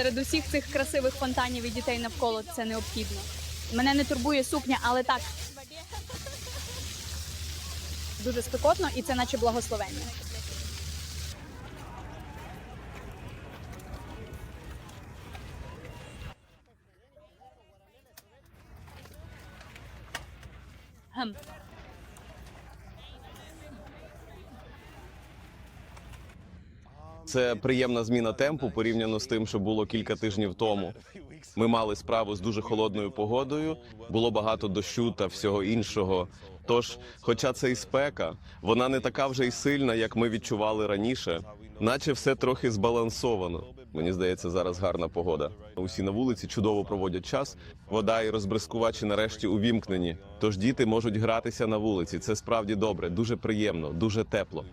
серед усіх цих красивих фонтанів і дітей навколо це необхідно. Мене не турбує сукня, але так. Дуже спекотно і це наче благословення. Гм. Це приємна зміна темпу порівняно з тим, що було кілька тижнів тому. Ми мали справу з дуже холодною погодою, було багато дощу та всього іншого. Тож, хоча це і спека, вона не така вже й сильна, як ми відчували раніше, наче все трохи збалансовано. Мені здається, зараз гарна погода. Усі на вулиці чудово проводять час. Вода і розбризкувачі нарешті увімкнені. Тож діти можуть гратися на вулиці. Це справді добре, дуже приємно, дуже тепло.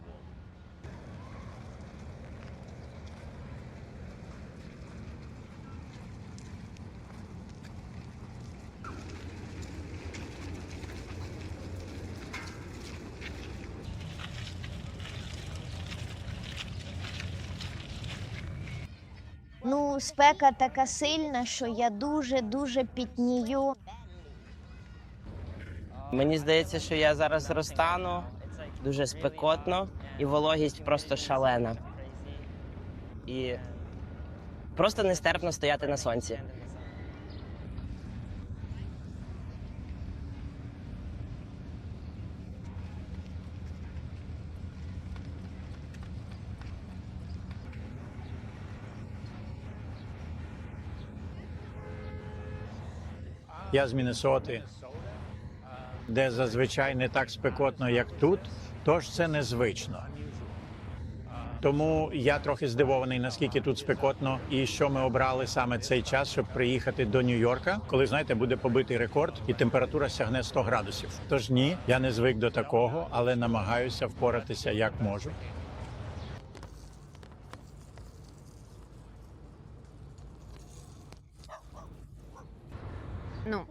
Ну, спека така сильна, що я дуже-дуже пітнію. Мені здається, що я зараз розтану дуже спекотно, і вологість просто шалена. І просто нестерпно стояти на сонці. Я з Міннесоти, де зазвичай не так спекотно, як тут, тож це незвично. Тому я трохи здивований, наскільки тут спекотно, і що ми обрали саме цей час, щоб приїхати до Нью-Йорка, коли знаєте, буде побитий рекорд, і температура сягне 100 градусів. Тож ні, я не звик до такого, але намагаюся впоратися як можу. Ну,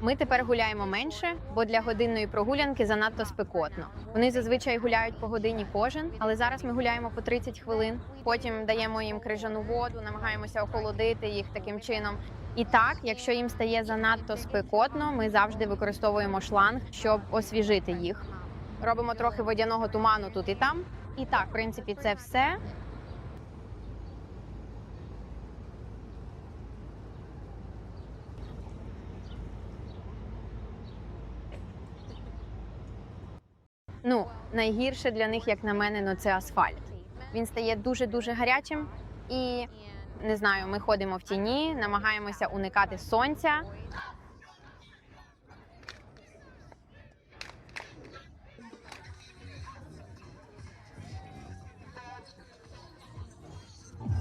ми тепер гуляємо менше, бо для годинної прогулянки занадто спекотно. Вони зазвичай гуляють по годині кожен, але зараз ми гуляємо по 30 хвилин. Потім даємо їм крижану воду, намагаємося охолодити їх таким чином. І так, якщо їм стає занадто спекотно, ми завжди використовуємо шланг, щоб освіжити їх. Робимо трохи водяного туману тут і там. І так, в принципі, це все. Ну, найгірше для них, як на мене, ну це асфальт. Він стає дуже дуже гарячим і не знаю, ми ходимо в тіні, намагаємося уникати сонця.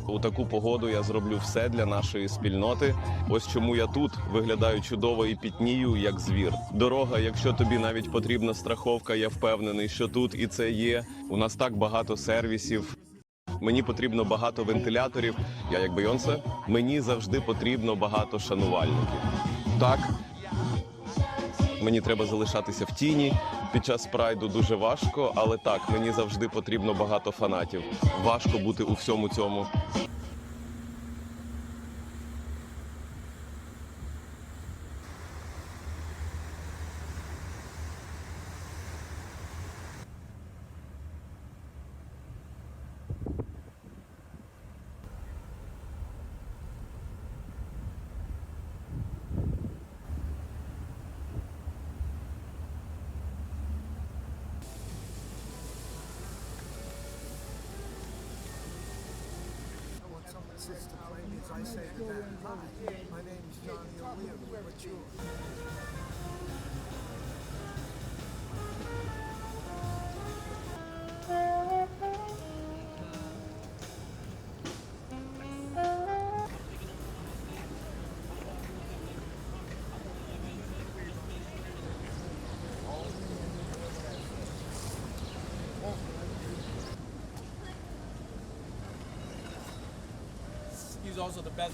У таку погоду я зроблю все для нашої спільноти. Ось чому я тут виглядаю чудово і пітнію, як звір. Дорога, якщо тобі навіть потрібна страховка, я впевнений, що тут і це є. У нас так багато сервісів. Мені потрібно багато вентиляторів. Я як Бейонсе. Мені завжди потрібно багато шанувальників. Так, мені треба залишатися в тіні. Під час прайду дуже важко, але так, мені завжди потрібно багато фанатів. Важко бути у всьому цьому. to as I say to them, Hi, my name is Johnny O'Leary, what's yours? He's also the best.